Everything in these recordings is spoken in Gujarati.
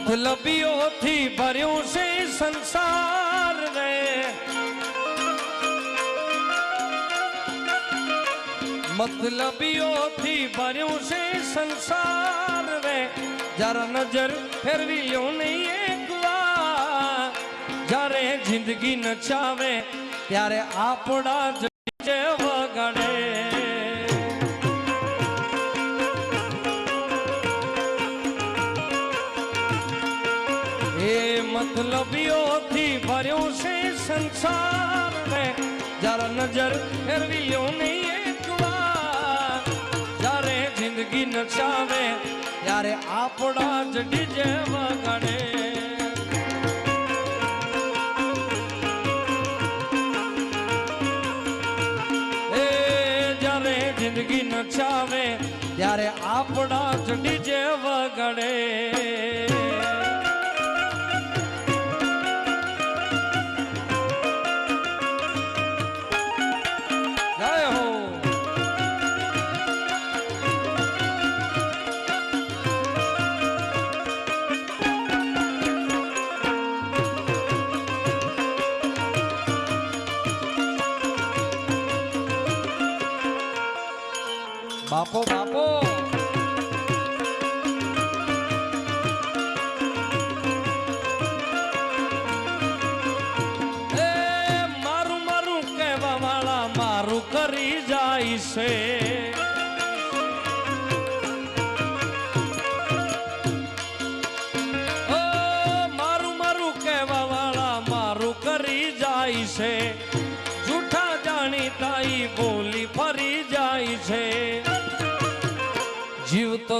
મતલબીઓથી ભર્યું છે સંસાર રે મતલબીઓથી ભર્યું છે સંસાર રે જરા નજર ફેરવી લ્યો નહીં એકવાર. જ્યારે જિંદગી નચાવે ત્યારે આપણા જ વગાડે મતલબીઓથી ભર્યો છે સંસાર ને. જરા નજર ફેરવી નહીં એકવાર જ્યારે જિંદગી નચાવે, ત્યારે આપણા જ ડીજે વગાડે. જ્યારે જિંદગી નચાવે, ત્યારે આપણા જ ડીજે વગાડે. બાપો બાપો. મારું મારું કહેવા વાળા, મારું કરી જાય છે. મારું મારું કહેવા મારું કરી જાય છે. જૂઠા જાણીતા બોલી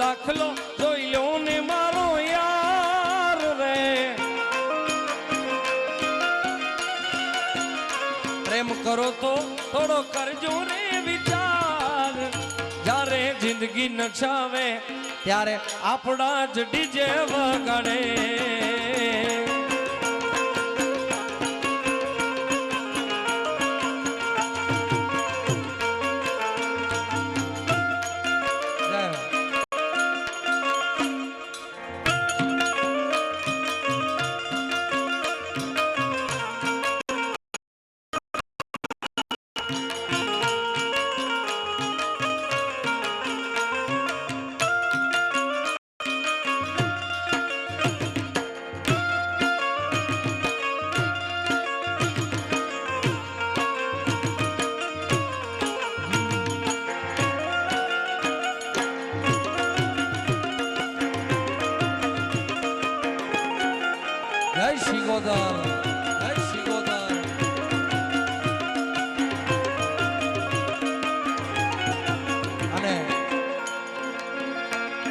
દાખલો જોઈ લો ને મારો યાર રે. પ્રેમ કરો તો થોડો કરજો રે વિચાર. જ્યારે જિંદગી નચાવે ત્યારે આપણા જ ડીજે વગાડે.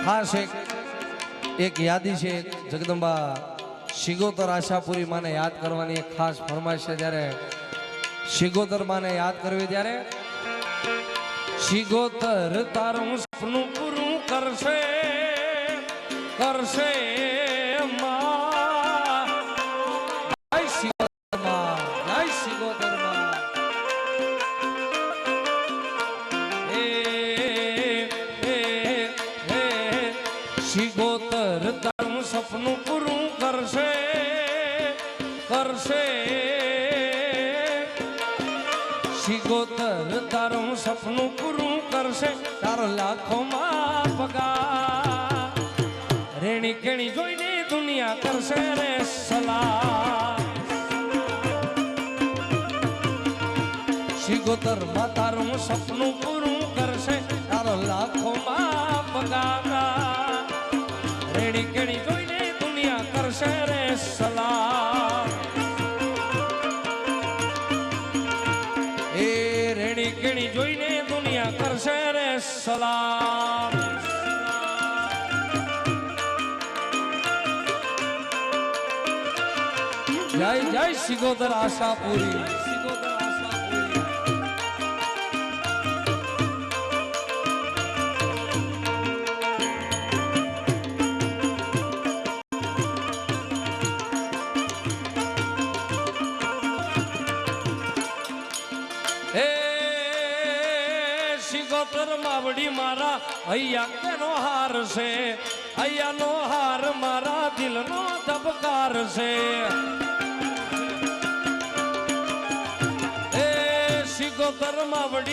ખાસ એક એક યાદી છે. જગદંબા શિગોતર આશાપુરી માને યાદ કરવાની એક ખાસ ફરમાઈશ છે. જ્યારે શિગોતર માને યાદ કરવી ત્યારે શિગોતર તારું સપનું પૂરું કરશે કરશે. કરશે કરશે. શિગોતર તારું સપનું પૂરું કરશે, તારો પગાર. રેણી કેણી જોઈને દુનિયા કરશે રે સલાહ. શિગોતરમાં તારું સપનું પૂરું કરશે, તારો લાખોમાં પગાર. રેણી કેણી દુનિયા સલાહ એ રેણી કેણી જોઈને દુનિયા કરશે રે સલામ. જય જય સિગોદર આશાપુરી. સિગોદર શિગોતર મારા અહીંયા કેનો હાર છે. અહીંયાનો હાર મારા દિલનો ધબકાર છે. એ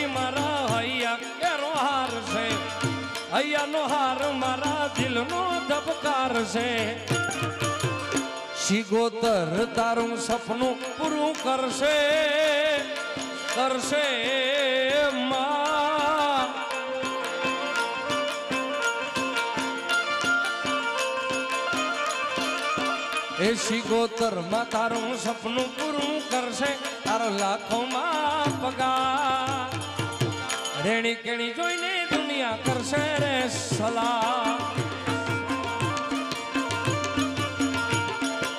મારા હૈયા કેરો હાર છે. હૈયાનો હાર મારા દિલનો ધબકાર છે. શિગોતર તારું સપનું પૂરું કરશે. કરશે. એ સિગોતરમાં તારું સપનું પૂરું કરશે. તારો લાખોમાં પગાર. રેણી કેણી જોઈને દુનિયા કરશે રે સલાહ.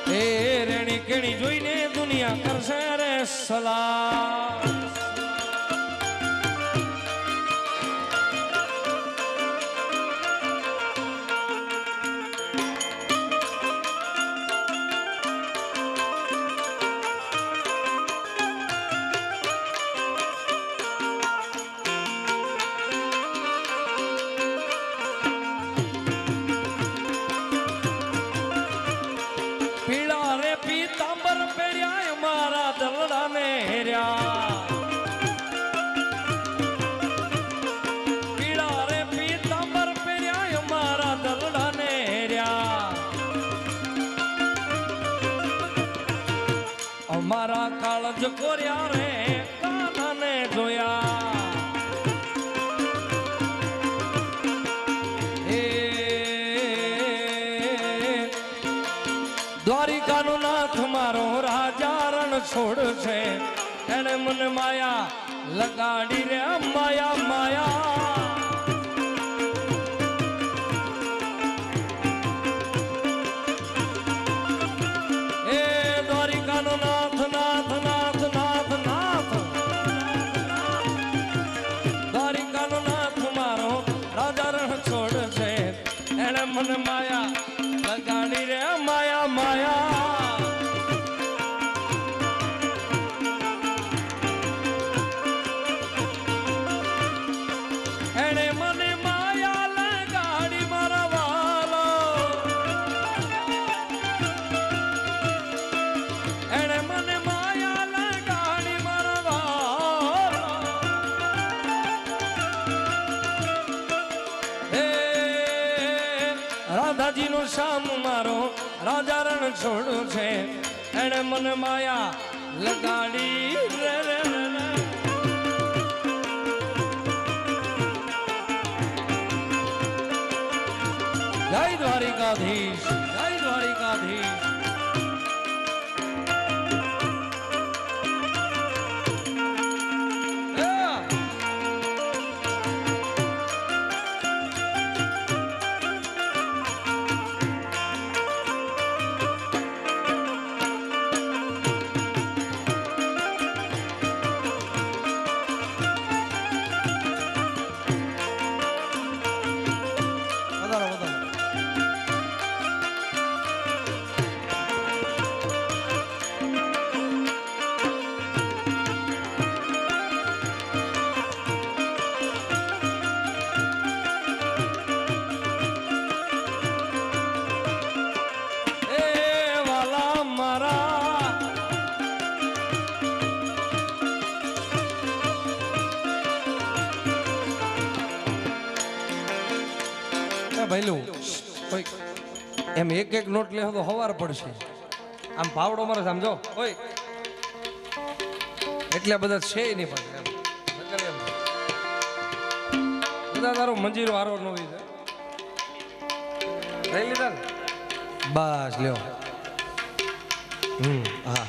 એ રેણી કેણી જોઈને દુનિયા કરશે રે સલાહ. દ્વારિકાનો નાથ મારો રાજા રણ છોડ છે. એને મને માયા લગાડી રે માયા માયા. રાધાજીનો શામ મારો રાજા રણ છોડ છે એને મને માયા લગાડી રે. જય દ્વારિકાધીશ જય દ્વારિકાધીશ ઓય, એમ એક એક નોટ લેવો તો હવાર પડશે. આમ પાવડો મારે સમજો ઓય. એટલા બધા છે નહીં પણ. બધા તારો મંજીરો હારો નો લઈ લીધા ને? બસ, લ્યો. હમ, હે.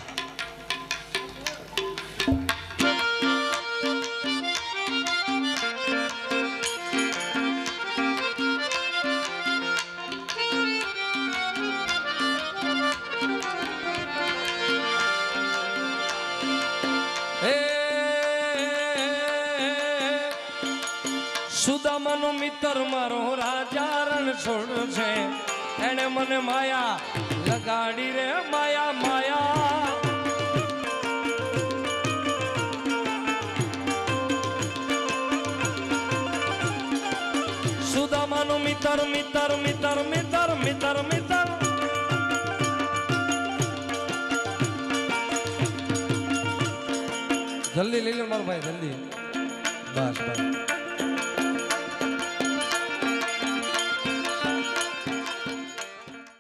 સુદામાનો મિત્ર મારો રાજા રણછોડ છે. એને મને માયા લગાડી રે, માયા માયા. સુદામાનો મિત્ર મિત્ર મિત્ર મિત્ર મિત્ર મિત્ર. જલ્દી લઈ લો મારો ભાઈ, જલ્દી. બસ બસ.